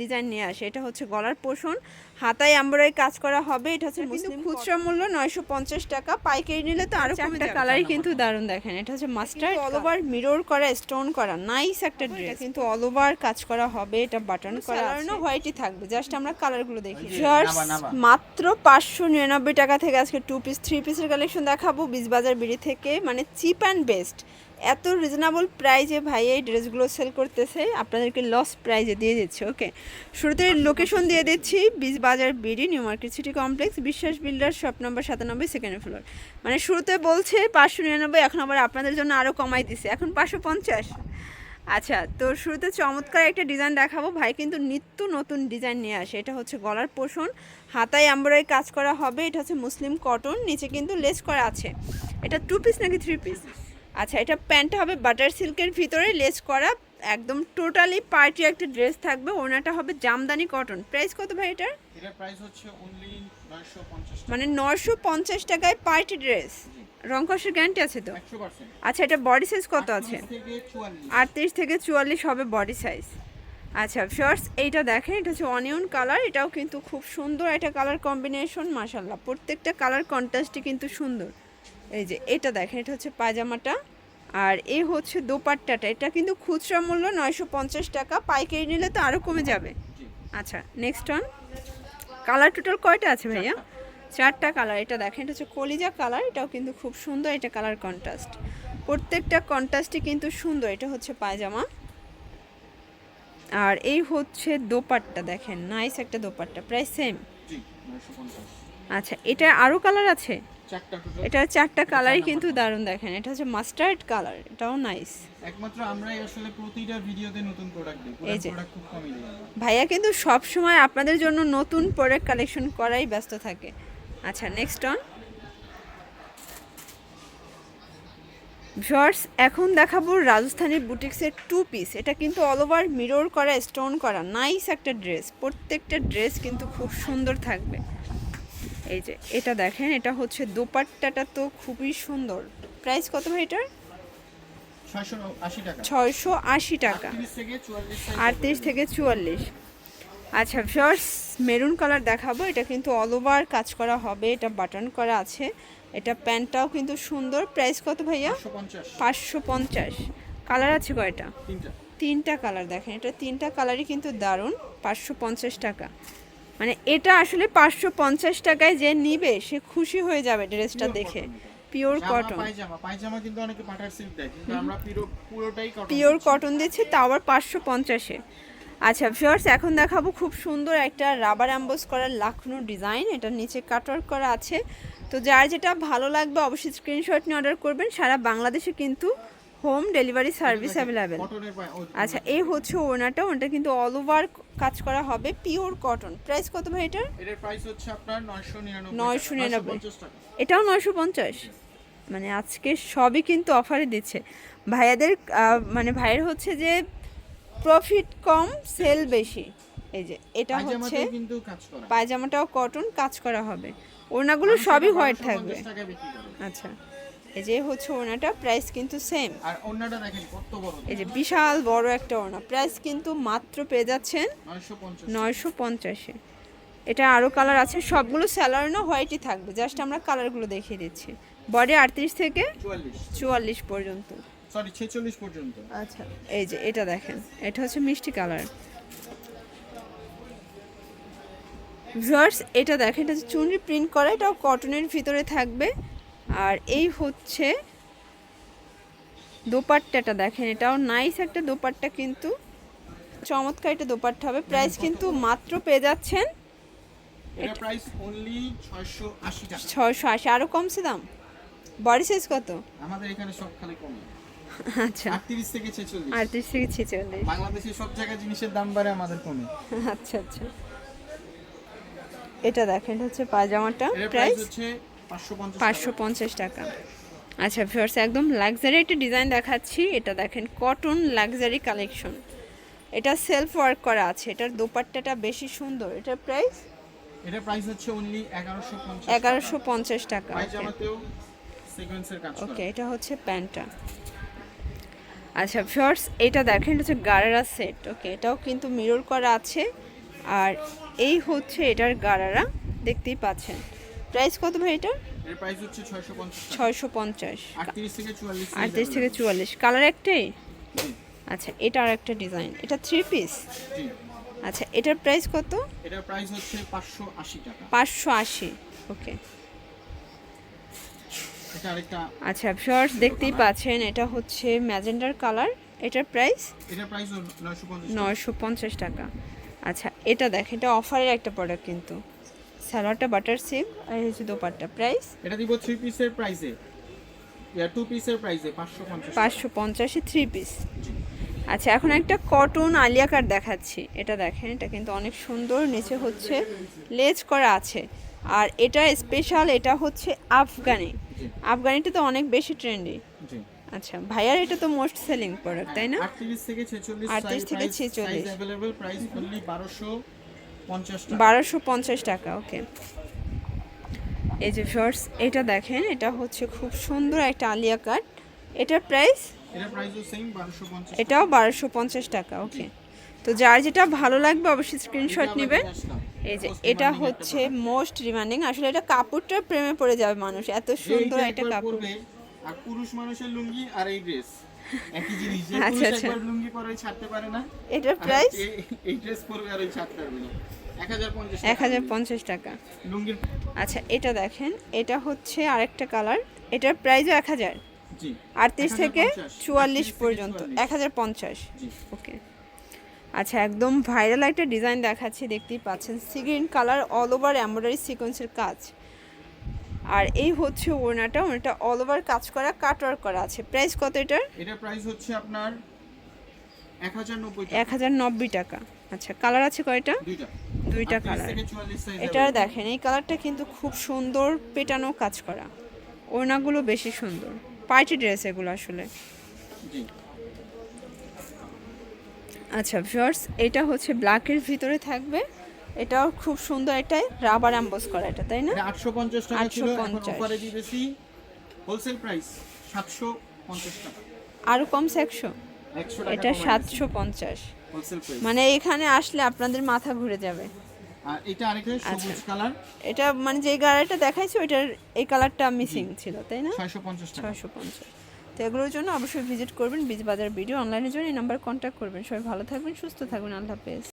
Design নিয়ে আসে। এটা হচ্ছে গলার পোষণ। হাতায় এমব্রয়ডারি কাজ করা হবে। এটা হচ্ছে মুসলিম খুচরা মূল্য নয়শো পঞ্চাশ টাকা। পাইকারি নিলে তো আরও কমে কালারই কিন্তু দারুণ দেখেন। এটা হচ্ছে মাস্টার্ড অল ওভার মিরর করা স্টোন করা। নাইস একটা ড্রেস কিন্তু অল ওভার কাজ করা হবে। এটা বাটন করা আছে। হোয়াইটই থাকবে। জাস্ট আমরা কালারগুলো দেখি মাত্র পাঁচশো নিরানব্বই টাকা থেকে আজকে টু পিস থ্রি পিসের কালেকশন দেখাবো। বীজবাজার বিড়ি থেকে। মানে চিপ অ্যান্ড বেস্ট এত রিজনেবল প্রাইজে ভাই এই ড্রেসগুলো সেল করতেছে, আপনাদেরকে লস প্রাইজে দিয়ে দিচ্ছে ওকে শুরুতে লোকেশন দিয়ে দিচ্ছি Beejbazar B D new market city complex Biswas builder shop number সাতানব্বই সেকেন্ড ফ্লোর মানে শুরুতে বলছে পাঁচশো নিরানব্বই, এখন আবার আপনাদের জন্য আরও কমাই দিছে, এখন পাঁচশো পঞ্চাশ। আচ্ছা তো শুরুতে চমৎকার একটা ডিজাইন দেখাবো, ভাই কিন্তু নিত্য নতুন ডিজাইন নিয়ে আসে, এটা হচ্ছে গলার পোষণ, হাতায় এমব্রয়ডারি কাজ করা হবে, এটা হচ্ছে মুসলিম কটন নিচে কিন্তু লেস করা আছে। এটা টু পিস নাকি থ্রি পিস আচ্ছা এটা প্যান্টটা হবে বাটার সিল্কের ভিতরে লেস করা একদম টোটালি পার্টি একটা ড্রেস থাকবে। ওনাটা হবে জামদানি কটন। প্রাইস কত ভাই এটার? এটার প্রাইস হচ্ছে অনলি 950 মানে নশো পঞ্চাশ টাকায় পার্টি ড্রেস। রংকসের গ্যারান্টি আছে তো? 100% আচ্ছা এটা বডি সাইজ কত আছে? 30 থেকে 44 আটত্রিশ থেকে চুয়াল্লিশ হবে বডি সাইজ আচ্ছা শর্টস এইটা দেখেন এটা হচ্ছে অনিয়ন কালার এটাও কিন্তু খুব সুন্দর একটা কালার কম্বিনেশন মাসাল্লাহ প্রত্যেকটা কালার কন্ট্রাস্টই কিন্তু সুন্দর। এই যে এটা দেখেন এটা হচ্ছে পায়জামাটা। আর এই হচ্ছে দোপাট্টাটা। এটা কিন্তু খুচরা মূল্য নয়শো পঞ্চাশ টাকা পাইকারি নিলে তো আরও কমে যাবে। আচ্ছা নেক্সট ওয়ান কালার টোটাল কয়টা আছে ভাইয়া? চারটা। কালার এটা দেখেন এটা হচ্ছে কলিজা কালার এটাও কিন্তু খুব সুন্দর এটা কালার কন্ট্রাস্ট প্রত্যেকটা কন্ট্রাস্টই কিন্তু সুন্দর এটা হচ্ছে পায়জামা। আর এই হচ্ছে দোপাট্টা দেখেন নাইস একটা দোপাট্টা প্রায় সেম আচ্ছা এটা আরও কালার আছে? এটা চারটা কালারই কিন্তু দারুণ দেখেন। এটা হচ্ছে মাস্টার্ড কালার এটাও নাইস একমাত্র আমরাই আসলে প্রতিটা ভিডিওতে নতুন প্রোডাক্ট দিই। এই পুরো যে। প্রোডাক্ট খুব কমই দিই। ভাইয়া কিন্তু সব সময় আপনাদের জন্য নতুন প্রোডাক্ট কালেকশন করাই ব্যস্ত থাকে। আচ্ছা নেক্সট অন ভিউয়ার্স এখন দেখাবো রাজস্থানী বুটিক্সের টু পিস এটা কিন্তু অল ওভার মিরর করা স্টোন করা। নাইস একটা ড্রেস প্রত্যেকটা ড্রেস কিন্তু খুব সুন্দর থাকবে। এই যে এটা দেখেন এটা হচ্ছে দোপাট্টাটা তো খুবই সুন্দর। প্রাইস কত ভাই এটার? ছয়শো আশি টাকা। 30 থেকে 44 সাইজ আটত্রিশ থেকে চুয়াল্লিশ। আচ্ছা ফিয়ার্স মেরুন কালার দেখাবো। এটা কিন্তু অল ওভার কাজ করা হবে এটা বাটন করা আছে। এটা প্যান্টটাও কিন্তু সুন্দর। প্রাইস কত ভাইয়া? পাঁচশো পঞ্চাশ। কালার আছে কয়টা? তিনটা। তিনটা কালার দেখেন এটা তিনটা কালারই কিন্তু দারুণ। পাঁচশো পঞ্চাশ টাকা। মানে এটা আসলে পাঁচশো পঞ্চাশ টাকায় যে নিবে সে খুশি হয়ে যাবে ড্রেসটা দেখে। পিওর কটন পায়জামা কিন্তু অনেকে বাটার সিল্ক দেয় কিন্তু আমরা পুরো পুরোটাই কটন পিওর কটন দিচ্ছি তাও আবার পাঁচশো পঞ্চাশে। আচ্ছা ভিউয়ার্স এখন দেখাবো খুব সুন্দর একটা রাবার অ্যাম্বোস করা লাখনো ডিজাইন এটা নিচে কাটওয়ার্ক করা আছে। তো যার যেটা ভালো লাগবে অবশ্যই স্ক্রিনশট নিয়ে অর্ডার করবেন। সারা বাংলাদেশে কিন্তু হোম ডেলিভারি সার্ভিস অ্যাভেলেবেল। ও, আচ্ছা এই হচ্ছে ওনাটা ওনাটা কিন্তু অল ওভার কাজ করা হবে পিওর কটন প্রাইস কত ভাই এটার? এটার প্রাইস হচ্ছে আপনার 999 999 950 টাকা। এটাও নয়শো পঞ্চাশ? মানে আজকে সবই কিন্তু অফারে দিচ্ছে। ভাইয়াদের মানে ভাইয়ের হচ্ছে যে প্রফিট কম সেল বেশি। এই যে এটা হচ্ছে কিন্তু কাজ করা পায়জামাটাও কটন কাজ করা হবে। ওনাগুলো সবই হোয়াইট থাকবে। 1250 টাকায় বিক্রি করে। আচ্ছা। এই যে হচ্ছে ওনাটা প্রাইস কিন্তু সেম আর অন্যটা দেখেন কত বড়। এই যে বিশাল বড় একটা ওনা প্রাইস কিন্তু মাত্র পেয়ে যাচ্ছেন 950 নয়শো পঞ্চাশে। এটা আরও কালার আছে সবগুলো স্যালারিনো হোয়াইটই থাকবে। জাস্ট আমরা কালারগুলো দেখিয়ে দিচ্ছি। বডি আটত্রিশ থেকে 44 চুয়াল্লিশ পর্যন্ত। সরি 46 পর্যন্ত। আচ্ছা এই যে এটা দেখেন। এটা হচ্ছে মিষ্টি কালার ভিউয়ার্স এটা দেখেন এটা চুনরি প্রিন্ট করা এটাও কটনের ভিতরে থাকবে। আর এই হচ্ছে দোপাট্টাটা দেখেন এটাও নাইস একটা দোপাট্টা কিন্তু। চমৎকার একটা দোপাট্টা হবে। প্রাইস কিন্তু মাত্র পেয়ে যাচ্ছেন। এটা প্রাইস অনলি 680 টাকা। ছয়শো আশি আরও কমছে দাম? বডি সাইজ কত? আমাদের এখানে সব খালি কমে। আচ্ছা। 38 থেকে 46 থেকে ছেচল্লিশ। বাংলাদেশে সব জায়গায় জিনিসের দাম বাড়ে আমাদের কমে। আচ্ছা আচ্ছা। এটা দেখেন হচ্ছে পায়জামাটা। প্রাইস হচ্ছে 550 পাঁচশো পঞ্চাশ টাকা। আচ্ছা ভিউয়ার্স একদম লাক্সারি একটা ডিজাইন দেখাচ্ছি। এটা দেখেন কটন লাক্সারি কালেকশন এটা সেলফ ওয়ার্ক করা আছে। এটার দোপাট্টাটা বেশি সুন্দর। এটার প্রাইস এটা প্রাইস হচ্ছে অনলি 1150 এগারোশো পঞ্চাশ টাকা ওকে পায়জামাতেও সিকোয়েন্সের কাজ ওকে এটা হচ্ছে প্যান্টটা। আচ্ছা ভিউয়ার্স এটা দেখেন এটা হচ্ছে গারারা সেট ওকে এটাও কিন্তু মিরর করা আছে। আর এই হচ্ছে এটার গারারা দেখতেই পাচ্ছেন। প্রাইস কত ভাই এটা এর প্রাইস হচ্ছে ছয়শো পঞ্চাশ টাকা। ছয়শো পঞ্চাশ। আটত্রিশ থেকে চুয়াল্লিশ size আটত্রিশ থেকে available। চুয়াল্লিশ। কালার একটাই? আচ্ছা এটা আর একটা ডিজাইন। এটা থ্রি পিস আচ্ছা এটার প্রাইস কত? এটার প্রাইস হচ্ছে পাঁচশো আশি টাকা। পাঁচশো আশি। ওকে। আচ্ছা শর্টস দেখতেই পাচ্ছেন এটা হচ্ছে ম্যাজেন্ডার কালার। এটার প্রাইস এটার প্রাইস নয়শো পঞ্চাশ নয়শো পঞ্চাশ টাকা। আচ্ছা এটা দেখ এটা অফারের একটা প্রোডাক্ট কিন্তু। স্যালোয়ারটা বাটার সিল্ক আর এই হচ্ছে দোপাট্টা। প্রাইস? এটা দিব থ্রি পিসের প্রাইসে টু পিসের প্রাইসে পাঁচশো পঞ্চাশ পাঁচশো পঞ্চাশে থ্রি পিস আচ্ছা এখন একটা কটন আলিয়া কাট দেখাচ্ছি। এটা দেখেন এটা কিন্তু অনেক সুন্দর নিচে হচ্ছে লেজ করা আছে। আর এটা স্পেশাল এটা হচ্ছে আফগানি। আফগানিটা তো অনেক বেশি ট্রেন্ডি আচ্ছা ভাইয়ার এটা তো মোস্ট সেলিং প্রোডাক্ট তাই না? আটত্রিশ থেকে ছেচল্লিশ 38 থেকে 46 অ্যাভেলেবল প্রাইস অনলি বারোশো পঞ্চাশ টাকা বারোশো পঞ্চাশ টাকা ওকে এই যে শর্টস এটা দেখেন এটা হচ্ছে খুব সুন্দর একটা আলিয়া কাট এটার প্রাইস এটাও বারোশো পঞ্চাশ টাকা ওকে তো যার যেটা ভালো লাগবে অবশ্যই স্ক্রিনশট নেবেন। এই যে এটা হচ্ছে মোস্ট রিমান্ডিং আসলে এটা কাপড়টার প্রেমে পড়ে যাবে মানুষ এত সুন্দর একটা কাপড়। আর পুরুষ মানুষের লুঙ্গি আর এই ড্রেস একই জিনিস যে আচ্ছা, পুরুষ আচ্ছা। একবার লুঙ্গি পরে ওই ছাড়তে পারে না। এটার আর প্রাইস এই ড্রেস পরবে আর ওই ছাড়তে পারবে না। এক হাজার পঞ্চাশ এক হাজার পঞ্চাশ টাকা। লুঙ্গির আচ্ছা এটা দেখেন এটা হচ্ছে আরেকটা কালার এটার প্রাইসও এক হাজার। জি। আটত্রিশ থেকে 1050 চুয়াল্লিশ 38 পর্যন্ত। 44 এক হাজার পঞ্চাশ। জি। ওকে। আচ্ছা একদম ভাইরাল একটা ডিজাইন দেখাচ্ছি দেখতেই পাচ্ছেন। Sea green colour all over embroidery সিকোয়েন্সের কাজ। আর এই হচ্ছে ওড়নাটা ওড়নাটা অল ওভার কাজ করা কাটওয়ার্ক করা আছে। প্রাইস কত এটার? এটার প্রাইস হচ্ছে আপনার এক হাজার নব্বই টাকা। আচ্ছা কালার আছে কয়টা? দুইটা। কালার এটার দেখেন এই কালারটা কিন্তু খুব সুন্দর পেটানো কাজ করা। ওড়নাগুলো বেশি সুন্দর। পার্টি ড্রেস এগুলো আসলে। জি। আচ্ছা ভিউয়ার্স এটা হচ্ছে ব্ল্যাকের ভিতরে থাকবে। এটাও খুব সুন্দর একটা রাবার অ্যাম্বস করা এটা তাই না? এটা আটশো পঞ্চাশ টাকা ছিল এখন অফারে দিতেছি। হোলসেল প্রাইস সাতশো পঞ্চাশ টাকা। আরও কম একশো? একশো টাকা এটা সাতশো পঞ্চাশ। হোলসেল প্রাইস মানে এখানে আসলে আপনাদের মাথা ঘুরে যাবে। আর এটা আরেকটা সবুজ কালার। এটা মানে যে গাড়িটা দেখাইছি ওইটার এই কালারটা মিসিং ছিল তাই না? ছয়শো পঞ্চাশ টাকা। ছয়শো পঞ্চাশ। তো এগুলোর জন্য অবশ্যই ভিজিট করবেন বীজ বাজার ভিডিও অনলাইনের জন্য এই নাম্বার কন্ট্যাক্ট করবেন। সবাই ভালো থাকবেন সুস্থ থাকবেন আল্লাহ হাফেজ।